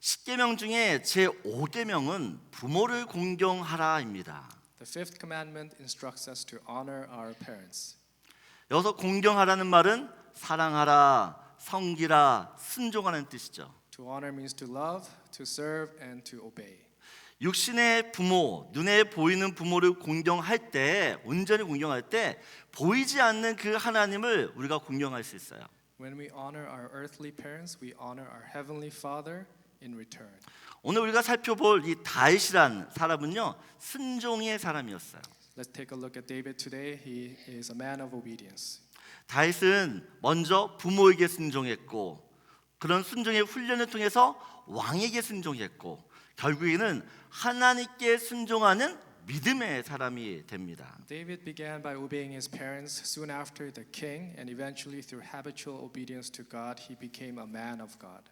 10계명 중에 제 5계명은 부모를 공경하라입니다. The fifth commandment instructs us to honor our parents. 여기서 공경하라는 말은 사랑하라, 섬기라, 순종하는 뜻이죠. To honor means to love, to serve, and to obey. 육신의 부모, 눈에 보이는 부모를 공경할 때, 온전히 공경할 때 보이지 않는 그 하나님을 우리가 공경할 수 있어요. When we honor our earthly parents, we honor our heavenly Father in return. 오늘 우리가 살펴볼 이 다윗이란 사람은요 순종의 사람이었어요. Let's take a look at David today. He is a man of obedience. 다윗은 먼저 부모에게 순종했고 그런 순종의 훈련을 통해서 왕에게 순종했고 결국에는 하나님께 순종하는 믿음의 사람이 됩니다. David began by obeying his parents. Soon after, the king, and eventually through habitual obedience to God, he became a man of God.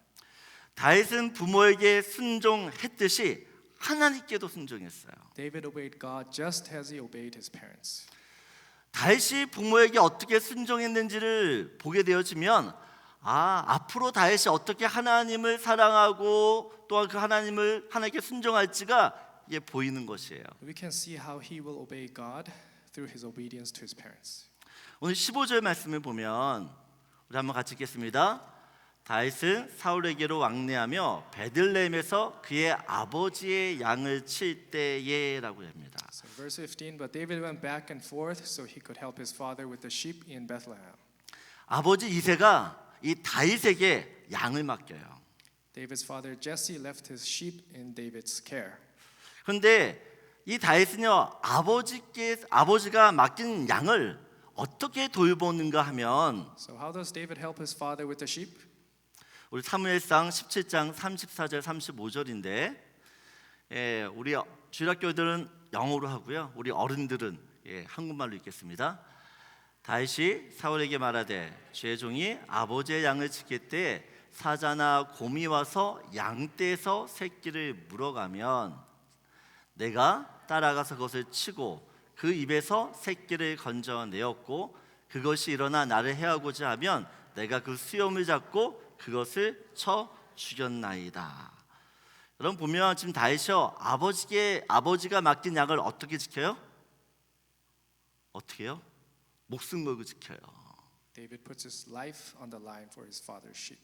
다윗은 부모에게 순종했듯이 하나님께도 순종했어요. David obeyed God just as he obeyed his parents. 다윗이 부모에게 어떻게 순종했는지를 보게 되어지면 아 앞으로 다윗이 어떻게 하나님을 사랑하고 또한 그 하나님을 하나님께 순종할지가 이게 보이는 것이에요. We can see how he will obey God through his obedience to his parents. 오늘 15절 말씀을 보면 우리 한번 같이 읽겠습니다. 다윗은 사울에게로 왕래하며 베들레헴에서 그의 아버지의 양을 칠 때에라고 합니다. So verse 15, but David went back and forth so he could help his father with the sheep in Bethlehem. 아버지 이세가 이 다윗에게 양을 맡겨요. David's father Jesse left his sheep in David's care. 그런데 이 다윗은요 아버지께 아버지가 맡긴 양을 어떻게 돌보는가 하면 So how does David help his father with the sheep? 우리 사무엘상 17장 34절 35절인데 예, 우리 주일학교들은 영어로 하고요 우리 어른들은 예, 한국말로 읽겠습니다. 다윗이 사울에게 말하되 주의 종이 아버지의 양을 지킬 때 사자나 곰이 와서 양떼에서 새끼를 물어가면 내가 따라가서 그것을 치고 그 입에서 새끼를 건져내었고 그것이 일어나 나를 해하고자 하면 내가 그 수염을 잡고 그것을 쳐 죽였나이다. 여러분 보면 지금 다윗이요 아버지께 아버지가 맡긴 양을 어떻게 지켜요? 어떻게요? 목숨 걸고 지켜요. David puts his life on the line for his father's sheep.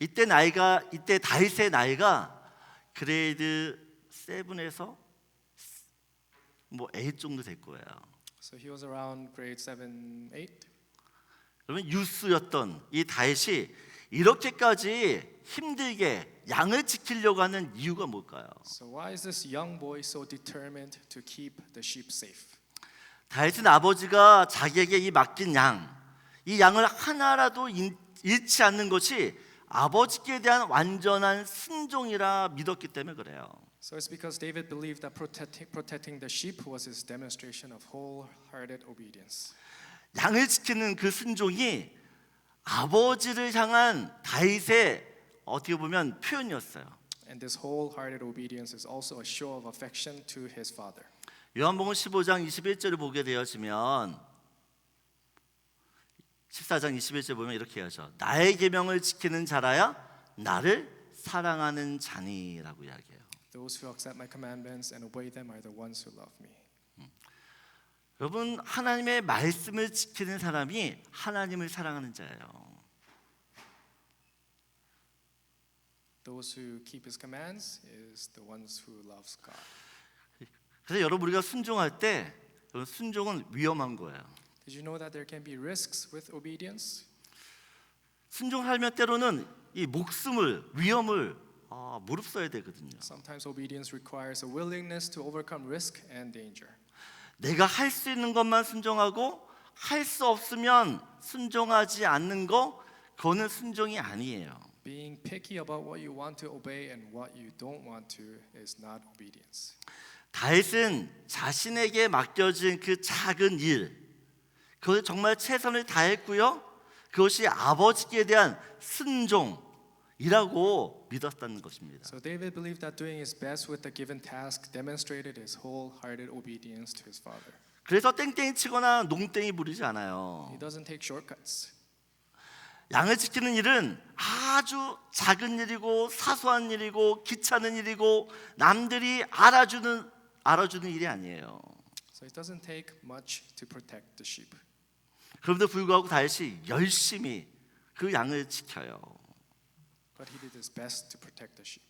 이때 나이가 이때 다윗의 나이가 그레이드 7에서 뭐 8 정도 될 거예요. So he was around grade 7, 8. 그러면 유스였던 이 다윗이 이렇게까지 힘들게 양을 지키려고 하는 이유가 뭘까요? So why is this young boy so determined to keep the sheep safe? 다윗은 아버지가 자기에게 이 맡긴 양, 이 양을 하나라도 잃- 잃지 않는 것이 아버지께 대한 완전한 순종이라 믿었기 때문에 그래요. So it's because David believed that protecting, protecting the sheep was his demonstration of wholehearted obedience. 양을 지키는 그 순종이 아버지를 향한 다윗의 어떻게 보면 표현이었어요. And this wholehearted obedience is also a show of affection to his father. 요한복음 15장 21절을 보게 되어지면 14장 21절 보면 이렇게 하죠. 나의 계명을 지키는 자라야 나를 사랑하는 자니라고 이야기해요. Those who accept my commandments and obey them are the ones who love me. 여러분 하나님의 말씀을 지키는 사람이 하나님을 사랑하는 자예요. Those who keep his commands is the ones who loves God. 그래서 여러분 우리가 순종할 때 여러분, 순종은 위험한 거예요. Did you know that there can be risks with obedience? 순종하면 때로는 이 목숨을 위험을 아, 무릅써야 되거든요. Sometimes obedience requires a willingness to overcome risk and danger. 내가 할 수 있는 것만 순종하고 할 수 없으면 순종하지 않는 거 그거는 순종이 아니에요. Being picky about what you want to obey and what you don't want to is not obedience. 다윗은 자신에게 맡겨진 그 작은 일 그걸 정말 최선을 다했고요. 그것이 아버지께 대한 순종 이라고 믿었다는 것입니다. So David believed that doing his best with the given task demonstrated his wholehearted obedience to his father. 그래서 땡땡이 치거나 농땡이 부리지 않아요. He doesn't take shortcuts. 양을 지키는 일은 아주 작은 일이고 사소한 일이고 귀찮은 일이고 남들이 알아주는 알아주는 일이 아니에요. So it doesn't take much to protect the sheep. 그럼에도 불구하고 다윗이 열심히 그 양을 지켜요. But he did his best to protect the sheep.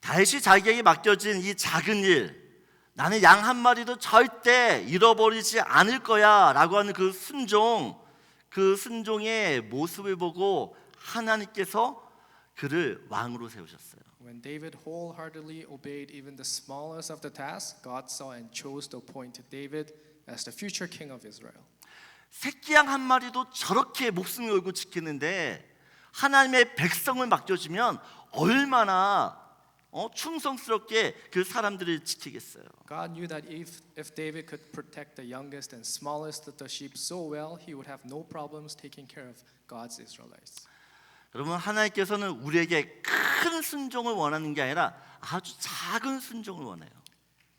다윗이 자기에게 맡겨진 이 작은 일, 나는 양 한 마리도 절대 잃어버리지 않을 거야라고 하는 그 순종, 그 순종의 모습을 보고 하나님께서 그를 왕으로 세우셨어요. When David wholeheartedly obeyed even the smallest of the tasks, God saw and chose to appoint David as the future king of Israel. 새끼 양 한 마리도 저렇게 목숨을 걸고 지키는데 하나님의 백성을 맡겨주면 얼마나 어, 충성스럽게 그 사람들을 지키겠어요. God knew that if, if David could protect the youngest and smallest of the sheep so well, he would have no problems taking care of God's Israelites. 여러분 하나님께서는 우리에게 큰 순종을 원하는 게 아니라 아주 작은 순종을 원해요.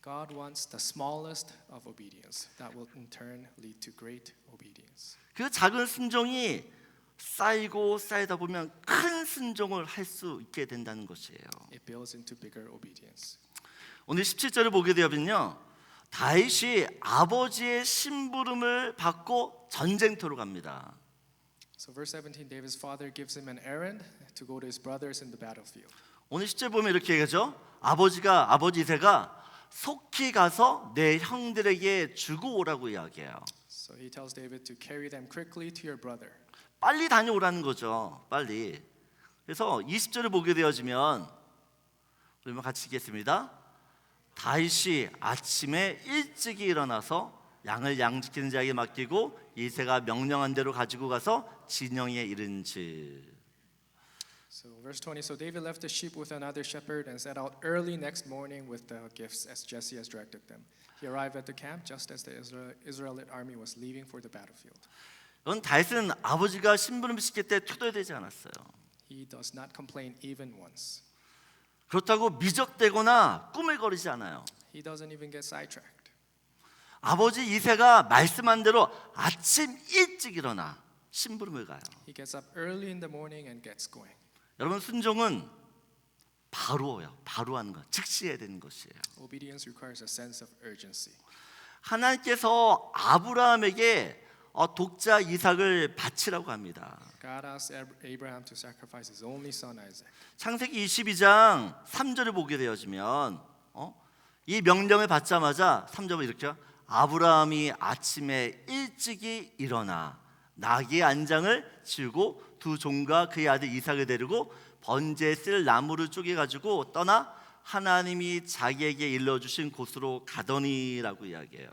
God wants the smallest of obedience that will in turn lead to great obedience. 그 작은 순종이 쌓이고 쌓이다 보면 큰 순종을 할 수 있게 된다는 것이에요. It builds into bigger obedience. 오늘 17절을 보게 되면요. 다윗이 아버지의 심부름을 받고 전쟁터로 갑니다. So verse 17, David's father gives him an errand to go to his brothers in the battlefield. 오늘 10절 보면 이렇게 얘기하죠. 아버지가 아버지 이세가 속히 가서 내 형들에게 주고 오라고 이야기해요. So he tells David to carry them quickly to your brother. 빨리 다녀오라는 거죠. 빨리. 그래서 20절을 보게 되어지면 우리 같이 읽겠습니다. 다윗이 아침에 일찍이 일어나서 양을 양지키는 자에게 맡기고 이세가 명령한 대로 가지고 가서 진영에 이른지 So verse 20, so David left the sheep with another shepherd and set out early next morning with the gifts as Jesse has directed them. He arrived at the camp just as the Israel, Israelite army was leaving for the battlefield. 이건 다윗은 아버지가 심부름 시킬 때 투덜대지 않았어요. He does not complain even once. 그렇다고 미적대거나 꾸물거리지 않아요. He doesn't even get sidetracked. 아버지 이세가 말씀한 대로 아침 일찍 일어나 심부름을 가요. He gets up early in the morning and gets going. 여러분 순종은 바로요. 바로 하는 것, 즉시 해야 되는 것이에요. Obedience requires a sense of urgency. 하나님께서 아브라함에게 어, 독자 이삭을 바치라고 합니다. God asked Ab- Abraham to sacrifice his only son Isaac. 창세기 22장 3절을 보게 되어지면 어? 이 명령을 받자마자 3절을 이렇게 아브라함이 아침에 일찍이 일어나 나귀의 안장을 지우고 두 종과 그의 아들 이삭을 데리고 번제에 쓸 나무를 쪼개 가지고 떠나 하나님이 자기에게 일러 주신 곳으로 가더니라고 이야기해요.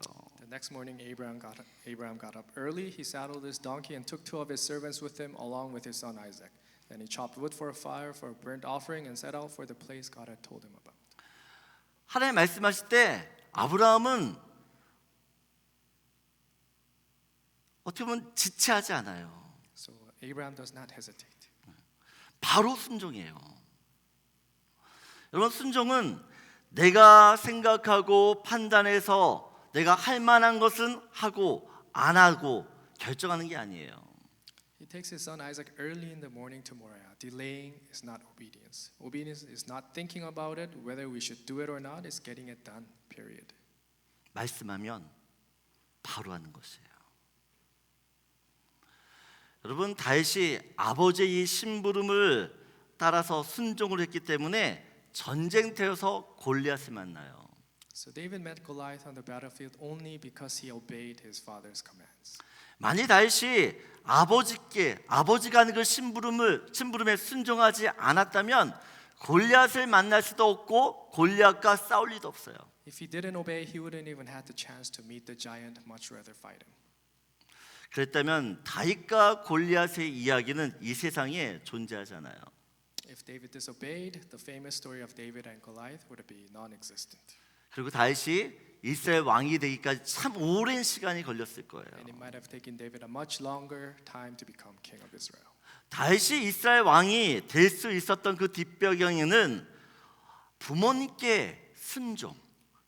The next morning, Abraham got, Abraham got up early. He saddled his donkey and took two of his servants with him, along with his son Isaac. Then he chopped wood for a fire for a burnt offering and set out for the place God had told him about. 하나님 말씀하실 때 아브라함은 어떻게 보면 지체하지 않아요. So Abraham does not hesitate. 바로 순종이에요. 여러분 순종은 내가 생각하고 판단해서 내가 할 만한 것은 하고 안 하고 결정하는 게 아니에요. He takes his son Isaac early in the morning to Moriah. Delaying is not obedience. Obedience is not thinking about it, whether we should do it or not, it's getting it done, period. 말씀하면 바로 하는 것이에요. 여러분 다윗이 아버지의 이 심부름을 따라서 순종을 했기 때문에 전쟁터에서 골리앗을 만나요. So David met Goliath on the battlefield only because he obeyed his father's commands. 만일 다윗이 아버지께 아버지가 하는 그 심부름을 심부름에 순종하지 않았다면 골리앗을 만날 수도 없고 골리앗과 싸울 리도 없어요. If he didn't obey, he wouldn't even have the chance to meet the giant, much rather fight him. 그랬다면 다윗과 골리앗의 이야기는 이 세상에 존재하지 않아요. If David disobeyed, the famous story of David and Goliath would be non-existent. 그리고 다윗이 이스라엘 왕이 되기까지 참 오랜 시간이 걸렸을 거예요. And it might have taken David a much longer time to become king of Israel. 다윗이 이스라엘 왕이 될 수 있었던 그 뒷배경에는 부모님께 순종,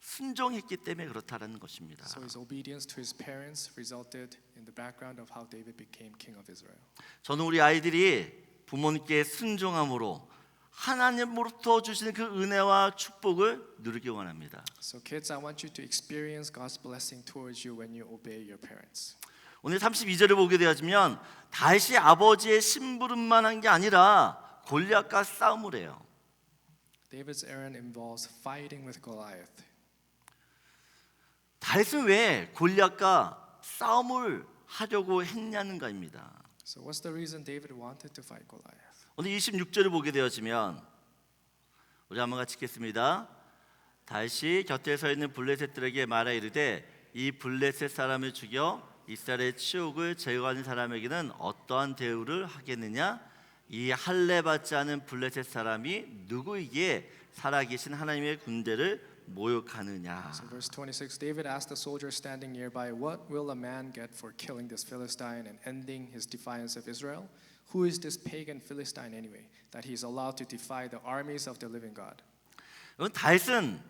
순종했기 때문에 그렇다라는 것입니다. So his obedience to his parents resulted in the background of how David became king of Israel. 저는 우리 아이들이 부모님께 순종함으로 하나님으로부터 주시는 그 은혜와 축복을 누리기 원합니다. So kids, I want you to experience God's blessing towards you when you obey your parents. 오늘 32절을 보게 되어지면 다시 아버지의 심부름만 한 게 아니라 골리앗과 싸움을 해요. David's errand involves fighting with Goliath. 다윗은 왜 골리앗과 싸움을 하려고 했냐는가입니다. So what's the reason David wanted to fight Goliath? 오늘 26절을 보게 되어지면 우리 한번 같이 읽겠습니다. 다시 곁에 서 있는 블레셋들에게 말하 이르되 이 블레셋 사람을 죽여 이스라엘의 치욕을 제거하는 사람에게는 어떠한 대우를 하겠느냐? 이 할례 받지 않은 블레셋 사람이 누구에게 살아계신 하나님의 군대를 모욕하느냐? So verse 26, David asked the soldier standing nearby, What will a man get for killing this Philistine and ending his defiance of Israel? Who is this pagan Philistine anyway, that he is allowed to defy the armies of the living God? 다윗은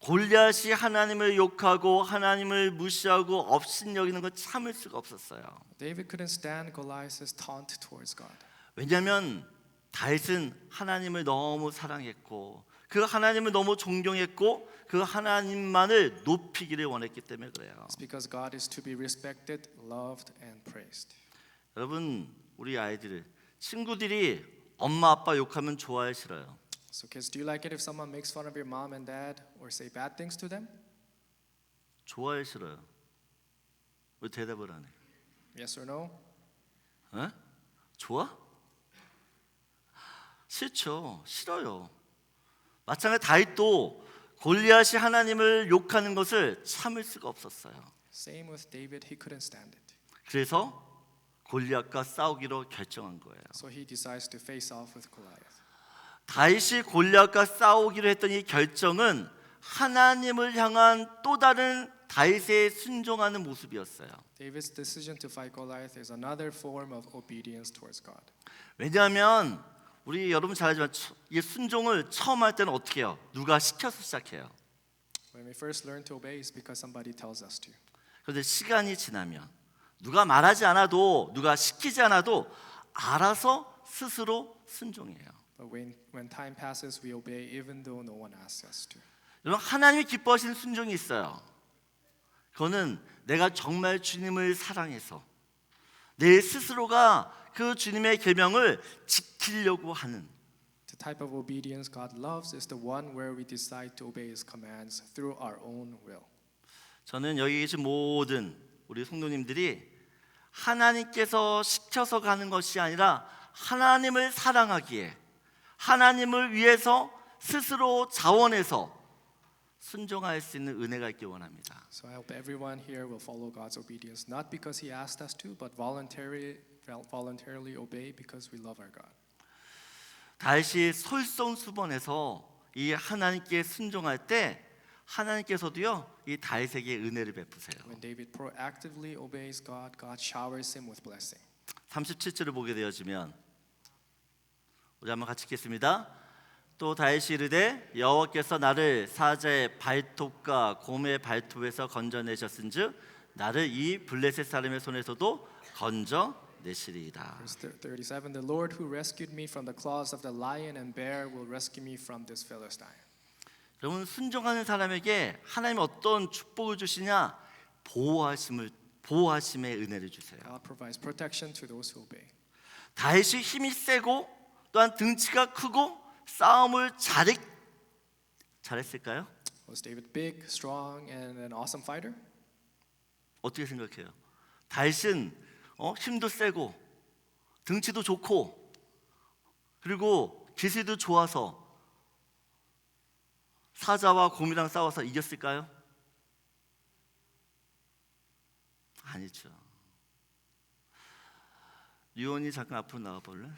골리앗이 하나님을 욕하고 하나님을 무시하고 업신 여기는 걸 참을 수가 없었어요. David couldn't stand Goliath's taunt towards God. 왜냐하면 다윗은 하나님을 너무 사랑했고 그 하나님을 너무 존경했고 그 하나님만을 높이기를 원했기 때문에 그래요. It's because God is to be respected, loved, and praised. 여러분 우리 아이들 친구들이 엄마 아빠 욕하면 좋아해 싫어요. So, kids, do you like it if someone makes fun of your mom and dad or say bad things to them? 좋아해 싫어요. 왜 대답을 안 해? Yes or no? 에? 좋아? 싫죠. 싫어요. 마찬가지 다윗도 골리앗이 하나님을 욕하는 것을 참을 수가 없었어요. Same with David, he couldn't stand it. 그래서 골리앗과 싸우기로 결정한 거예요. So he decides to face off with Goliath. 다윗이 골리앗과 싸우기로 했던 이 결정은 하나님을 향한 또 다른 다윗의 순종하는 모습이었어요. David's decision to fight Goliath is another form of obedience towards God. 왜냐하면 우리 여러분 잘 알지만 처- 이 순종을 처음 할 때는 어떻게 해요? 누가 시켜서 시작해요. When we first learn to obey, it's because somebody tells us to. 그런데 시간이 지나면 누가 말하지 않아도 누가 시키지 않아도 알아서 스스로 순종해요. But when, when time passes, we obey even though no one asks us to. 여러분 하나님이 기뻐하시는 순종이 있어요. 그거는 내가 정말 주님을 사랑해서 내 스스로가 그 주님의 계명을 지키려고 하는 The type of obedience God loves is the one where we decide to obey His commands through our own will. 저는 여기 계신 모든 우리 성도님들이 하나님께서 시켜서 가는 것이 아니라 하나님을 사랑하기에 하나님을 위해서 스스로 자원해서 순종할 수 있는 은혜가 있기 원합니다. So I hope everyone here will follow God's obedience, not because He asked us to, but voluntarily, voluntarily obey because we love our God. 다시 솔선수범해서 이 하나님께 순종할 때 하나님께서도요 이 다윗에게 은혜를 베푸세요. When David proactively obeys God, God showers him with blessing. 37절을 보게 되어지면 우리 한번 같이 읽겠습니다. 또 다윗이 이르되 여호와께서 나를 사자의 발톱과 곰의 발톱에서 건져내셨은즉 나를 이 블레셋 사람의 손에서도 건져 내시리이다. Verse thir- 37 The Lord who rescued me from the claws of the lion and bear will rescue me from this Philistine. 여러분 순종하는 사람에게 하나님 어떤 축복을 주시냐? 보호하심을 보호하심의 은혜를 주세요. God provides protection to those who obey. 다윗이 힘이 세고 또한 등치가 크고 싸움을 잘했 잘했을까요? Was David big, strong, and an awesome fighter? 어떻게 생각해요? 다윗은 어, 힘도 세고 등치도 좋고 그리고 기술도 좋아서 사자와 곰이랑 싸워서 이겼을까요? 아니죠. 유원이 잠깐 앞으로 나와 볼래?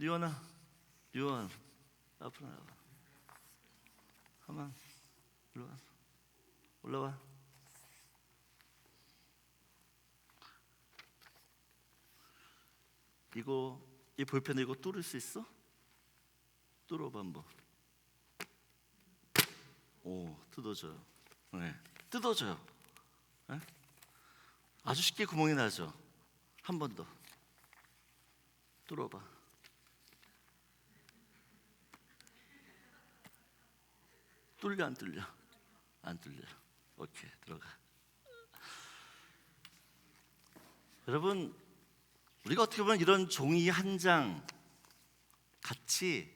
유원아, 유원 앞으로 나와. 가만, 올라와, 올라와. 이거 이 볼펜 이거 뚫을 수 있어? 뚫어봐 한번. 오 뜯어져. 네, 뜯어져요. 네? 아주 쉽게 구멍이 나죠. 한 번 더. 뚫어봐. 뚫려 안 뚫려? 안 뚫려. 오케이 들어가. 여러분 우리가 어떻게 보면 이런 종이 한 장 같이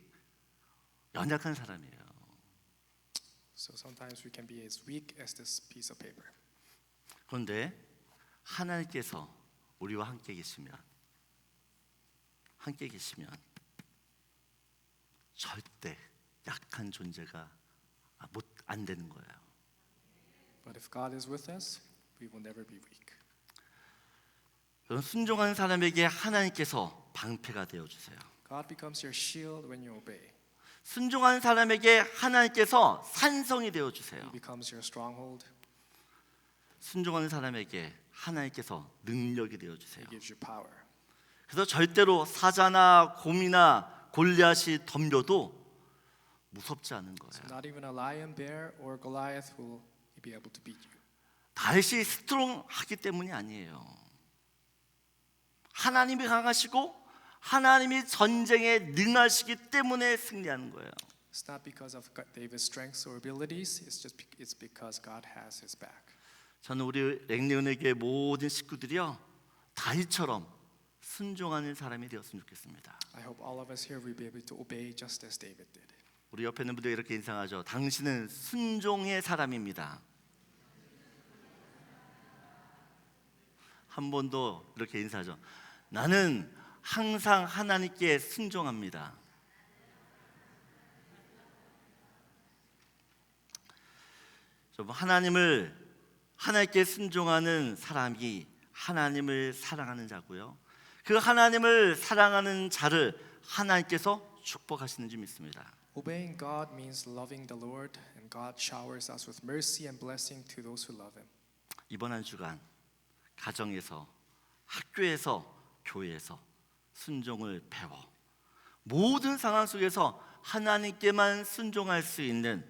연약한 사람이에요. So sometimes we can be as weak as this piece of paper. 그런데 하나님께서 우리와 함께 계시면 함께 계시면 절대 약한 존재가 못 안 되는 거예요. But if God is with us, we will never be weak. 순종하는 사람에게 하나님께서 방패가 되어 주세요. God becomes your shield when you obey. 순종하는 사람에게 하나님께서 산성이 되어 주세요. 순종하는 사람에게 하나님께서 능력이 되어 주세요. 그래서 절대로 사자나 곰이나 골리앗이 덤벼도 무섭지 않은 거예요. 다윗이 스트롱하기 때문이 아니에요. 하나님이 강하시고 하나님이 전쟁에 능하시기 때문에 승리하는 거예요. It's not because of David's strengths or abilities. It's just it's because God has his back. 저는 우리 랭리온에게 모든 식구들이요 다윗처럼 순종하는 사람이 되었으면 좋겠습니다. I hope all of us here will be able to obey just as David did. 우리 옆에 있는 분들 이렇게 인상하죠. 당신은 순종의 사람입니다. 한 번도 이렇게 인사하죠. 나는 항상 하나님께 순종합니다. 하나님을 하나님께 순종하는 사람이 하나님을 사랑하는 자고요. 그 하나님을 사랑하는 자를 하나님께서 축복하시는 줄 믿습니다. Obeying God means loving the Lord, and God showers us with mercy and blessing to those who love him. 이번 한 주간 가정에서 학교에서 교회에서 순종을 배워 모든 상황 속에서 하나님께만 순종할 수 있는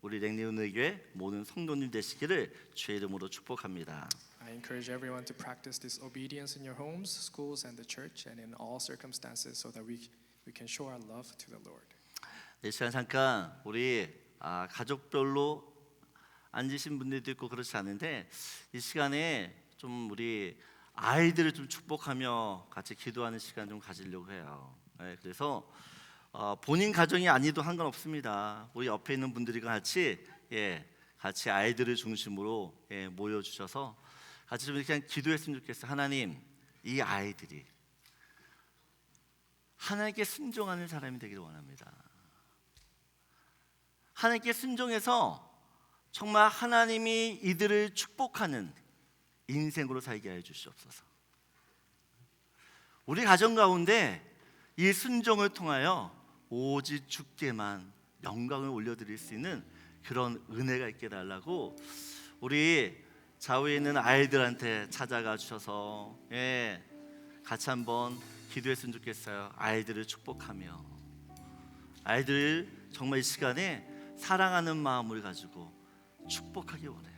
우리 랭리온의 모든 성도님 되시기를 주의 이름으로 축복합니다. I encourage everyone to practice this obedience in your homes, schools, and the church, and in all circumstances, so that we we can show our love to the Lord. 이 시간 잠깐 우리 아, 가족별로 앉으신 분들도 있고 그렇지 않은데 이 시간에 좀 우리 아이들을 좀 축복하며 같이 기도하는 시간 좀 가지려고 해요. 네, 그래서 어, 본인 가정이 아니도 상관없습니다. 우리 옆에 있는 분들이 같이 예, 같이 아이들을 중심으로 예, 모여 주셔서 같이 좀 이렇게 기도했으면 좋겠어요. 하나님, 이 아이들이 하나님께 순종하는 사람이 되기를 원합니다. 하나님께 순종해서 정말 하나님이 이들을 축복하는 인생으로 살게 해 주시옵소서. 우리 가정 가운데 이 순종을 통하여 오직 주께만 영광을 올려드릴 수 있는 그런 은혜가 있게 달라고 우리 좌우에 있는 아이들한테 찾아가 주셔서 예, 같이 한번 기도했으면 좋겠어요. 아이들을 축복하며 아이들 정말 이 시간에 사랑하는 마음을 가지고 축복하기 원해요.